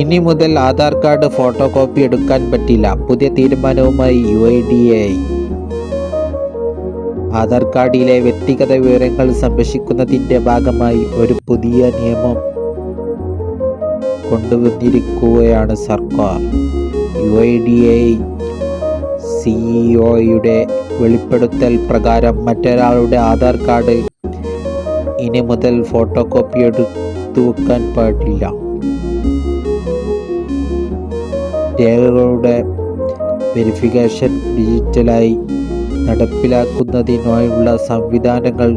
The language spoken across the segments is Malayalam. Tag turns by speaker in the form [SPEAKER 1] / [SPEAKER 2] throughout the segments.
[SPEAKER 1] ഇനി മുതൽ ആധാർ കാർഡ് ഫോട്ടോ കോപ്പി എടുക്കാൻ പറ്റില്ല. പുതിയ തീരുമാനവുമായി U I D A. Aadhaar കാർഡിലെ വ്യക്തിഗത വിവരങ്ങൾ സംരക്ഷിക്കുന്നതിന്റെ ഭാഗമായി ഒരു പുതിയ നിയമം കൊണ്ടുവന്നിരിക്കുകയാണ് സർക്കാർ. യു ഐ ഡി എ സിഇഒയുടെ വെളിപ്പെടുത്തൽ പ്രകാരം മറ്റൊരാളുടെ ആധാർ കാർഡ് ഇനി മുതൽ ഫോട്ടോ കോപ്പി എടുത്തു വെക്കാൻ പാടില്ല. രേഖകളുടെ വെരിഫിക്കേഷൻ ഡിജിറ്റലായി നടപ്പിലാക്കുന്നതിനായുള്ള സംവിധാനങ്ങൾ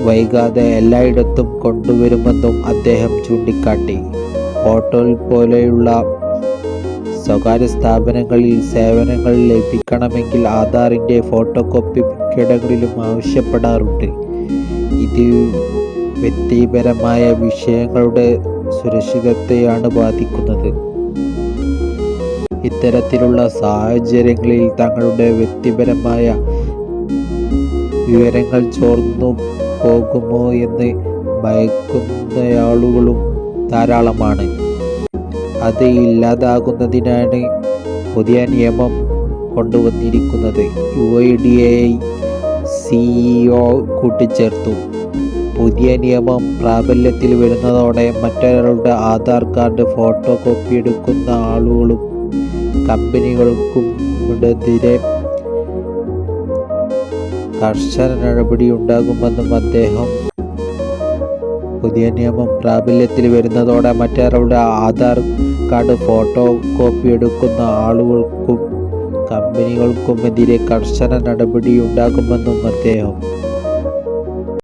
[SPEAKER 1] വൈകാതെ എല്ലായിടത്തും കൊണ്ടുവരുമെന്നും അദ്ദേഹം ചൂണ്ടിക്കാട്ടി. ഹോട്ടൽ പോലെയുള്ള സ്വകാര്യ സ്ഥാപനങ്ങളിൽ സേവനങ്ങൾ ലഭിക്കണമെങ്കിൽ ആധാറിന്റെ ഫോട്ടോ കോപ്പി മിക്കയിടങ്ങളിലും ആവശ്യപ്പെടാറുണ്ട്. ഇത് വ്യക്തിപരമായ വിഷയങ്ങളുടെ സുരക്ഷിതത്തെയാണ് ബാധിക്കുന്നത്. ഇത്തരത്തിലുള്ള സാഹചര്യങ്ങളിൽ തങ്ങളുടെ വ്യക്തിപരമായ വിവരങ്ങൾ ചോർന്നു പോകുമോ എന്ന് ഭയക്കുന്നയാളുകളും ധാരാളമാണ്. അത് ഇല്ലാതാകുന്നതിനാണ് പുതിയ നിയമം കൊണ്ടുവന്നിരിക്കുന്നത്. U I D A CEO കൂട്ടിച്ചേർത്തു. പുതിയ നിയമം പ്രാബല്യത്തിൽ വരുന്നതോടെ മറ്റൊരാളുടെ ആധാർ കാർഡ് ഫോട്ടോ കോപ്പി എടുക്കുന്ന ആളുകളും കമ്പനികൾക്കും എതിരെ കർശന നടപടി ഉണ്ടാകുമെന്നും അദ്ദേഹം പുതിയ നിയമം പ്രാബല്യത്തിൽ വരുന്നതോടെ മറ്റൊരാളുടെ ആധാർ കാർഡ് ഫോട്ടോ കോപ്പി എടുക്കുന്ന ആളുകൾക്കും കമ്പനികൾക്കുമെതിരെ കർശന നടപടി ഉണ്ടാകുമെന്നും അദ്ദേഹം